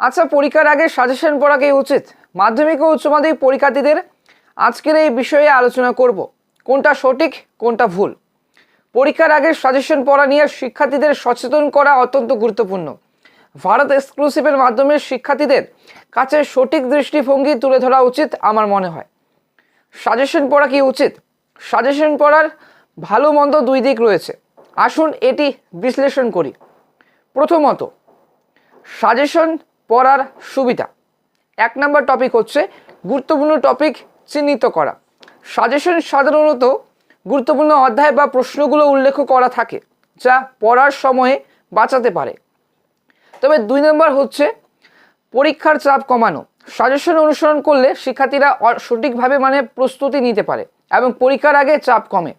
আচ্ছা পরীক্ষার আগে সাজেশন পড়া কি উচিত? মাধ্যমিক ও উচ্চ মাধ্যমিক পরীক্ষার্থীদের আজকের এই বিষয়ে আলোচনা করব। কোনটা সঠিক, কোনটা ভুল? পরীক্ষার আগে সাজেশন পড়া নিয়ে শিক্ষার্থীদের সচেতন করা অত্যন্ত গুরুত্বপূর্ণ। ভারত এক্সক্লুসিভের মাধ্যমে শিক্ষার্থীদের কাছে সঠিক দৃষ্টিভঙ্গি তুলে ধরা উচিত আমার মনে হয়। সাজেশন পড়া কি উচিত? সাজেশন পড়ার ভালো মন্দ দুই দিক রয়েছে। আসুন এটি বিশ্লেষণ করি। প্রথমত সাজেশন পড়ার সুবিধা। এক নম্বর টপিক হচ্ছে গুরুত্বপূর্ণ টপিক চিহ্নিত করা। সাজেশন সাধারণত গুরুত্বপূর্ণ অধ্যায় বা প্রশ্নগুলো উল্লেখ করা থাকে, যা পড়ার সময়ে বাঁচাতে পারে। তবে দুই নম্বর হচ্ছে পরীক্ষার চাপ কমানো। সাজেশন অনুসরণ করলে শিক্ষার্থীরা সঠিকভাবে মানে প্রস্তুতি নিতে পারে এবং পরীক্ষার আগে চাপ কমে।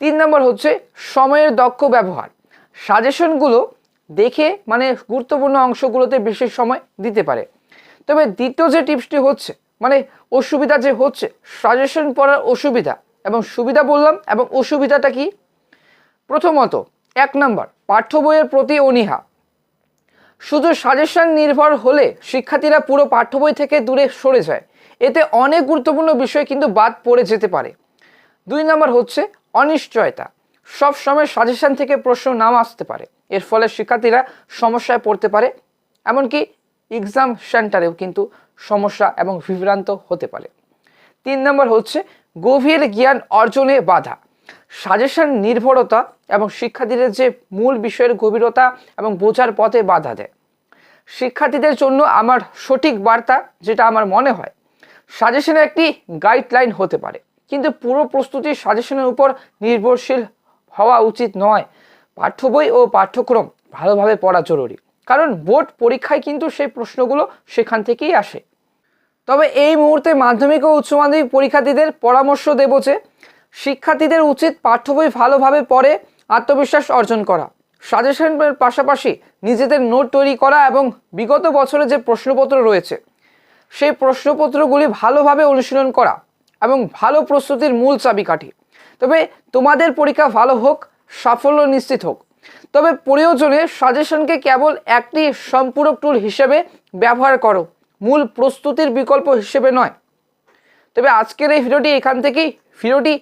তিন নম্বর হচ্ছে সময়ের দক্ষ ব্যবহার। সাজেশনগুলো দেখে মানে গুরুত্বপূর্ণ অংশগুলোতে বেশি সময় দিতে পারে। তবে দ্বিতীয় যে টিপসটি হচ্ছে মানে অসুবিধা যে হচ্ছে সাজেশন পড়ার অসুবিধা এবং সুবিধা বললাম এবং অসুবিধাটা কি? প্রথমত, এক নম্বর, পাঠ্য বইয়ের প্রতি অনীহা। শুধু সাজেশন নির্ভর হলে শিক্ষার্থীরা পুরো পাঠ্য বই থেকে দূরে সরে যায়। এতে অনেক গুরুত্বপূর্ণ বিষয় কিন্তু বাদ পড়ে যেতে পারে। দুই নম্বর হচ্ছে, অনিশ্চয়তা। সব সময় সাজেশন থেকে প্রশ্ন নাও আসতে পারে। এর ফলে শিক্ষার্থীরা সমস্যায় পড়তে পারে, এমনকি এক্সাম সেন্টারেও কিন্তু সমস্যা এবং বিভ্রান্ত হতে পারে। তিন নম্বর হচ্ছে গভীর জ্ঞান অর্জনে বাধা। সাজেশন নির্ভরতা এবং শিক্ষার্থীদের যে মূল বিষয়ের গভীরতা এবং বোঝার পথে বাধা দেয়। শিক্ষার্থীদের জন্য আমার সঠিক বার্তা যেটা আমার মনে হয় সাজেশনের একটি গাইডলাইন হতে পারে। কিন্তু পুরো প্রস্তুতি সাজেশনের উপর নির্ভরশীল হওয়া উচিত নয়। পাঠ্য বই ও পাঠ্যক্রম ভালোভাবে পড়া জরুরি। কারণ বোর্ড পরীক্ষায় কিন্তু সেই প্রশ্নগুলো সেখান থেকেই আসে। তবে এই মুহূর্তে মাধ্যমিক ও উচ্চ মাধ্যমিক পরীক্ষার্থীদের পরামর্শ দেব যে, শিক্ষার্থীদের উচিত পাঠ্য বই ভালোভাবে পড়ে, আত্মবিশ্বাস অর্জন করা। সাজেশনের পাশাপাশি নিজেদের নোট তৈরি করা এবং বিগত বছরে যে প্রশ্নপত্র রয়েছে, সেই প্রশ্নপত্রগুলি ভালোভাবে অনুশীলন করা এবং ভালো প্রস্তুতির মূল চাবিকাঠি। তবে তোমাদের পরীক্ষা ভালো হোক সাফল্য নিশ্চিত হোক। তবে প্রয়োজনে সাজেশনকে কেবল একটি সম্পূরক টুল হিসেবে ব্যবহার করো। মূল প্রস্তুতির বিকল্প হিসেবে নয়। তবে আজকের এই ভিডিওটি এখান থেকেই। ভিডিওটি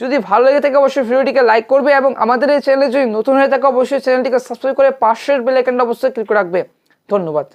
যদি ভালো লেগে থাকে অবশ্যই ভিডিওটিকে লাইক করবে এবং আমাদের এই চ্যানেলে যদি নতুন হয়ে থাকে অবশ্যই চ্যানেলটিকে সাবস্ক্রাইব করে পাশের বেল আইকনটা অবশ্যই ক্লিক রাখবে। ধন্যবাদ।